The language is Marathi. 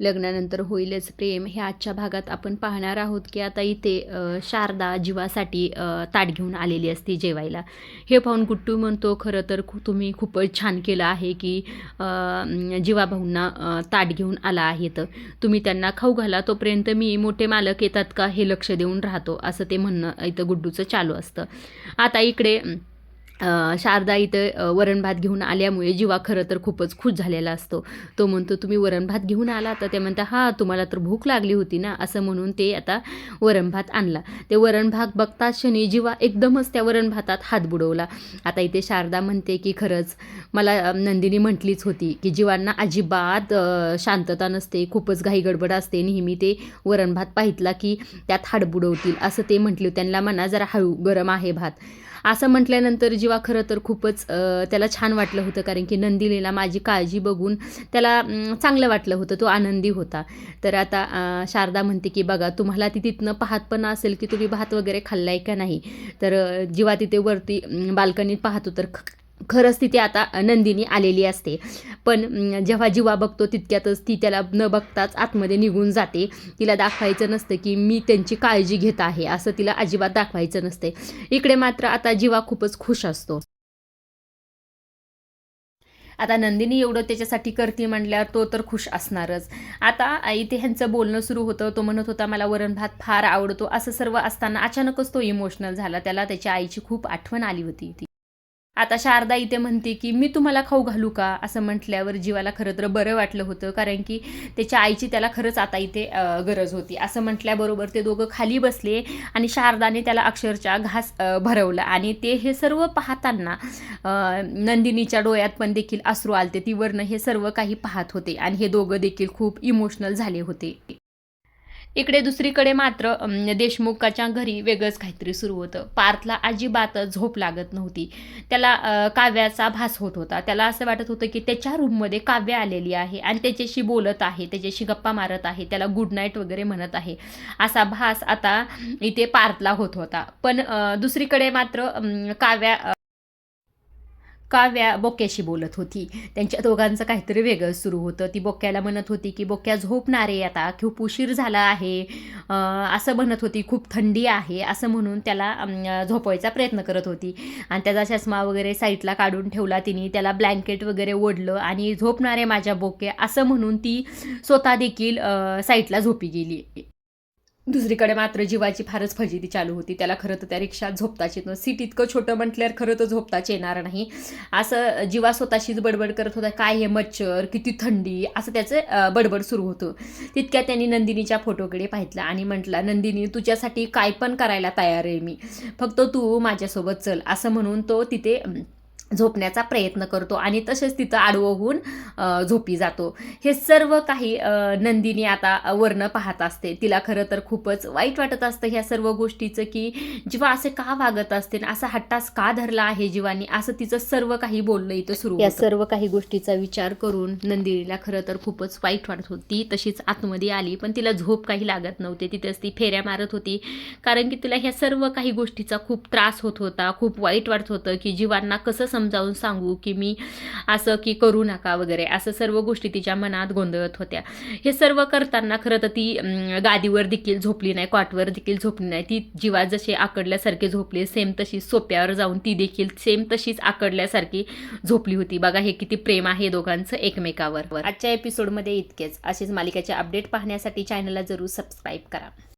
लग्नानंतर होईलच प्रेम. हे आजच्या भागात आपण पाहणार आहोत की आता इथे शारदा जीवासाठी ताट घेऊन आलेली असते जेवायला. हे पाहून गुट्टू म्हणतो खरं तर तुम्ही खूपच छान केलं आहे की जीवाभाऊंना ताट घेऊन आला आहे तर. तुम्ही त्यांना खाऊ घाला तोपर्यंत मी मोठे मालक येतात का हे लक्ष देऊन राहतो असं ते म्हणणं इथं गुड्डूचं चालू असतं. आता इकडे शारदा इथं वरण भात घेऊन आल्यामुळे जीवा खरं तर खूपच खुश झालेला असतो. तो म्हणतो तुम्ही वरण भात घेऊन आला तर? ते म्हणता हां तुम्हाला तर भूक लागली होती ना? असं म्हणून ते आता वरण भात आणला. ते वरण भात बघता शनी जीवा एकदमच त्या वरण भातात हात बुडवला. आता इथे शारदा म्हणते की खरंच मला नंदिनी म्हटलीच होती की जीवांना अजिबात शांतता नसते खूपच घाई गडबड असते. नेहमी ते वरण भात पाहितला की त्यात हाड बुडवतील. असं ते म्हटले त्यांना म्हणा जरा हळू गरम आहे भात. असं म्हटल्यानंतर जीवा खरं तर खूपच त्याला छान वाटलं होतं. कारण की नंदिनीला माझी काळजी बघून त्याला चांगलं वाटलं होतं. तो आनंदी होता. तर आता शारदा म्हणते की बघा तुम्हाला ती तिथनं पाहत पण असेल की तुम्ही भात वगैरे खाल्लाय का नाही? तर जीवा जेव्हा तिथे वरती बाल्कनीत पाहतो. तर ख- खरंच तिथे आता नंदिनी आलेली असते. पण जेव्हा जीवा बघतो तितक्यातच ती त्याला न बघताच आतमध्ये निघून जाते. तिला दाखवायचं नसतं की मी त्यांची काळजी घेत आहे असं तिला अजिबात दाखवायचं नसते. इकडे मात्र आता जीवा खूपच खुश असतो. आता नंदिनी एवढं त्याच्यासाठी करते म्हटल्यावर तो तर खुश असणारच. आता इथे ह्यांचं बोलणं सुरू होतं. तो म्हणत होता मला वरण भात फार आवडतो. असं सर्व असताना अचानकच तो इमोशनल झाला. त्याला त्याच्या आईची खूप आठवण आली होती. ती आता शारदा इथे म्हणते की मी तुम्हाला खाऊ घालू का? असं म्हटल्यावर जीवाला खरं तर बरं वाटलं होतं कारण की त्याच्या आईची त्याला खरंच आता इथे गरज होती. असं म्हटल्याबरोबर ते दोघं खाली बसले आणि शारदाने त्याला अक्षरशः घास भरवला. आणि ते हे सर्व पाहताना नंदिनीच्या डोळ्यात पण देखील अश्रू आलते. ती वर्ण हे सर्व काही पाहत होते आणि हे दोघं देखील खूप इमोशनल झाले होते. इकडे दुसरीकडे मात्र देशमुखाच्या घरी वेगळंच काहीतरी सुरू होतं. पार्थला अजिबात झोप लागत नव्हती. त्याला काव्याचा भास होत होता. त्याला असं वाटत होतं की त्याच्या रूममध्ये काव्य आलेली आहे आणि त्याच्याशी बोलत आहे त्याच्याशी गप्पा मारत आहे त्याला गुड नाईट वगैरे म्हणत आहे. असा भास आता इथे पार्थला होत होता. पण दुसरीकडे मात्र काव्या काव्या बोक्याशी बोलत होती? त्यांच्या दोघांचं काहीतरी वेगळं सुरू होतं. ती बोक्याला म्हणत होती की बोक्या झोपणार आहे आता खूप उशीर झाला आहे. असं म्हणत होती खूप थंडी आहे असं म्हणून त्याला झोपवायचा प्रयत्न करत होती. आणि त्याचा चष्मा वगैरे साईडला काढून ठेवला तिने. त्याला ब्लँकेट वगैरे ओढलं आणि झोपणार आहे माझ्या बोके असं म्हणून ती स्वतः देखील साईटला साईडला झोपी गेली. दुसरीकडे मात्र जीवाची फारच फजिती चालू होती. त्याला खरं तर त्या रिक्षात झोपताच येत नव्हतं. सीट इतकं छोटं म्हटल्यावर खरं तर झोपताच येणार नाही. असं जीवा स्वतःशीच बडबड करत होता. काय हे मच्छर? किती थंडी? असं त्याचं बडबड सुरू होतं. तितक्या त्यांनी नंदिनीच्या फोटोकडे पाहितला आणि म्हटलं नंदिनी तुझ्यासाठी काय पण करायला तयार आहे मी. फक्त तू माझ्यासोबत चल. असं म्हणून तो तिथे झोपण्याचा प्रयत्न करतो आणि तसेच तिथं आडवं होऊन झोपी जातो. हे सर्व काही नंदिनी आता वरनं पाहत असते. तिला खरं तर खूपच वाईट वाटत असतं ह्या सर्व गोष्टीचं की जीवा असे का वागत असते असा हट्टास का धरला आहे जीवानी? असं तिचं सर्व काही बोलणं इथं सुरू या सर्व काही गोष्टीचा विचार करून नंदिनीला खरं तर खूपच वाईट वाटत होती. तशीच आतमध्ये आली पण तिला झोप काही लागत नव्हते. तिथेच ती फेऱ्या मारत होती. कारण की तिला ह्या सर्व काही गोष्टीचा खूप त्रास होत होता. खूप वाईट वाटत होतं की जीवांना कसं समजावून सांगू की मी असं की करू नका वगैरे असं सर्व गोष्टी तिच्या मनात गोंधळत होत्या. हे सर्व करताना खरं तर ती गादीवर देखील झोपली नाही कॉटवर देखील झोपली नाही. ती जीवा जशी आकडल्यासारखी झोपली सेम तशी सोप्यावर जाऊन ती देखील सेम तशीच आकडल्यासारखी झोपली होती. बघा हे किती प्रेम आहे दोघांचं एकमेकावर. आजच्या एपिसोडमध्ये इतकेच. असेच मालिकेचे अपडेट पाहण्यासाठी चॅनलला जरूर सबस्क्राईब करा.